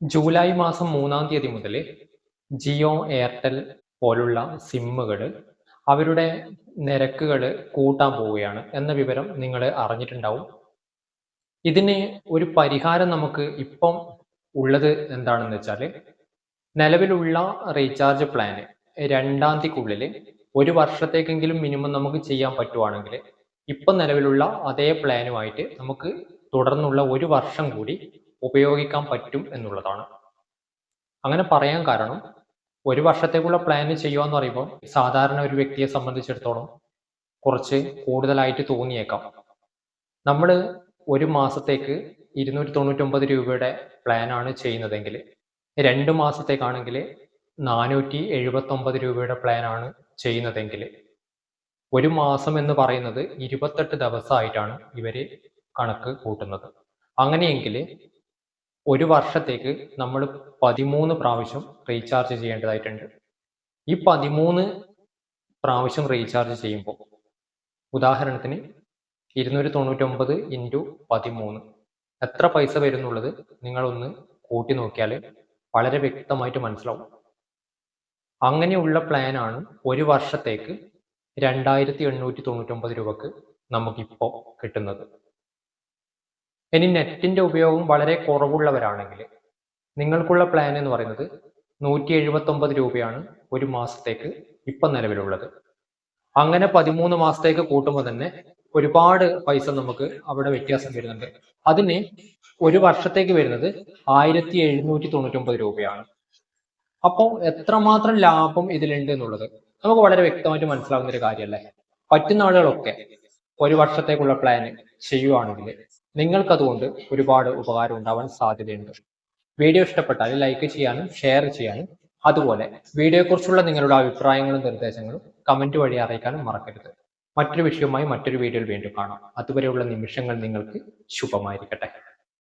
July മാസം മൂന്നാം തീയതി മുതൽ ജിയോ എയർടെൽ പോലുള്ള സിമ്മുകൾ അവരുടെ നിരക്കുകൾ കൂട്ടാൻ പോവുകയാണ് എന്ന വിവരം നിങ്ങൾ അറിഞ്ഞിട്ടുണ്ടാവും. ഇതിന് ഒരു പരിഹാരം നമുക്ക് ഇപ്പം ഉള്ളത് എന്താണെന്ന് വെച്ചാൽ നിലവിലുള്ള റീചാർജ് പ്ലാന് രണ്ടാം തീയതിക്കുള്ളിൽ ഒരു വർഷത്തേക്കെങ്കിലും മിനിമം നമുക്ക് ചെയ്യാൻ പറ്റുവാണെങ്കിൽ ഇപ്പം നിലവിലുള്ള അതേ പ്ലാനുമായിട്ട് നമുക്ക് തുടർന്നുള്ള ഒരു വർഷം കൂടി ഉപയോഗിക്കാൻ പറ്റും എന്നുള്ളതാണ്. അങ്ങനെ പറയാൻ കാരണം ഒരു വർഷത്തേക്കുള്ള പ്ലാൻ ചെയ്യുക എന്ന് പറയുമ്പോൾ സാധാരണ ഒരു വ്യക്തിയെ സംബന്ധിച്ചിടത്തോളം കുറച്ച് കൂടുതലായിട്ട് തോന്നിയേക്കാം. നമ്മൾ ഒരു മാസത്തേക്ക് ഇരുന്നൂറ്റി തൊണ്ണൂറ്റൊമ്പത് രൂപയുടെ പ്ലാനാണ് ചെയ്യുന്നതെങ്കിൽ രണ്ട് മാസത്തേക്കാണെങ്കിൽ നാനൂറ്റി എഴുപത്തൊമ്പത് രൂപയുടെ പ്ലാനാണ് ചെയ്യുന്നതെങ്കിൽ ഒരു മാസം എന്ന് പറയുന്നത് ഇരുപത്തെട്ട് ദിവസമായിട്ടാണ് ഇവർ കണക്ക് കൂട്ടുന്നത്. അങ്ങനെയെങ്കിൽ ഒരു വർഷത്തേക്ക് നമ്മൾ പതിമൂന്ന് പ്രാവശ്യം റീചാർജ് ചെയ്യേണ്ടതായിട്ടുണ്ട്. ഈ പതിമൂന്ന് പ്രാവശ്യം റീചാർജ് ചെയ്യുമ്പോൾ ഉദാഹരണത്തിന് ഇരുന്നൂറ്റി തൊണ്ണൂറ്റൊമ്പത് ഇന്റു പതിമൂന്ന്. എത്ര പൈസ വരുന്നുള്ളത് നിങ്ങളൊന്ന് കൂട്ടി നോക്കിയാൽ വളരെ വ്യക്തമായിട്ട് മനസ്സിലാവും. അങ്ങനെയുള്ള പ്ലാനാണ് ഒരു വർഷത്തേക്ക് രണ്ടായിരത്തി എണ്ണൂറ്റി തൊണ്ണൂറ്റൊമ്പത് രൂപക്ക് നമുക്കിപ്പോൾ കിട്ടുന്നത്. ഇനി നെറ്റിന്റെ ഉപയോഗം വളരെ കുറവുള്ളവരാണെങ്കിൽ നിങ്ങൾക്കുള്ള പ്ലാൻ എന്ന് പറയുന്നത് നൂറ്റി എഴുപത്തൊമ്പത് രൂപയാണ് ഒരു മാസത്തേക്ക് ഇപ്പം നിലവിലുള്ളത്. അങ്ങനെ പതിമൂന്ന് മാസത്തേക്ക് കൂട്ടുമ്പോൾ തന്നെ ഒരുപാട് പൈസ നമുക്ക് അവിടെ വ്യത്യാസം വരുന്നുണ്ട്. അതിന് ഒരു വർഷത്തേക്ക് വരുന്നത് ആയിരത്തി എഴുന്നൂറ്റി തൊണ്ണൂറ്റി ഒമ്പത് രൂപയാണ്. അപ്പോൾ എത്രമാത്രം ലാഭം ഇതിലുണ്ട് എന്നുള്ളത് നമുക്ക് വളരെ വ്യക്തമായിട്ട് മനസ്സിലാവുന്ന ഒരു കാര്യമല്ലേ? പറ്റുന്ന ആളുകളൊക്കെ ഒരു വർഷത്തേക്കുള്ള പ്ലാൻ ചെയ്യുവാണെങ്കിൽ നിങ്ങൾക്കതുകൊണ്ട് ഒരുപാട് ഉപകാരം ഉണ്ടാവാൻ സാധ്യതയുണ്ട്. വീഡിയോ ഇഷ്ടപ്പെട്ടാൽ ലൈക്ക് ചെയ്യാനും ഷെയർ ചെയ്യാനും അതുപോലെ വീഡിയോയെക്കുറിച്ചുള്ള നിങ്ങളുടെ അഭിപ്രായങ്ങളും നിർദ്ദേശങ്ങളും കമന്റ് വഴി അറിയിക്കാനും മറക്കരുത്. മറ്റൊരു വിഷയവുമായി മറ്റൊരു വീഡിയോയിൽ വീണ്ടും കാണാം. അതുവരെയുള്ള നിമിഷങ്ങൾ നിങ്ങൾക്ക് ശുഭമായിരിക്കട്ടെ.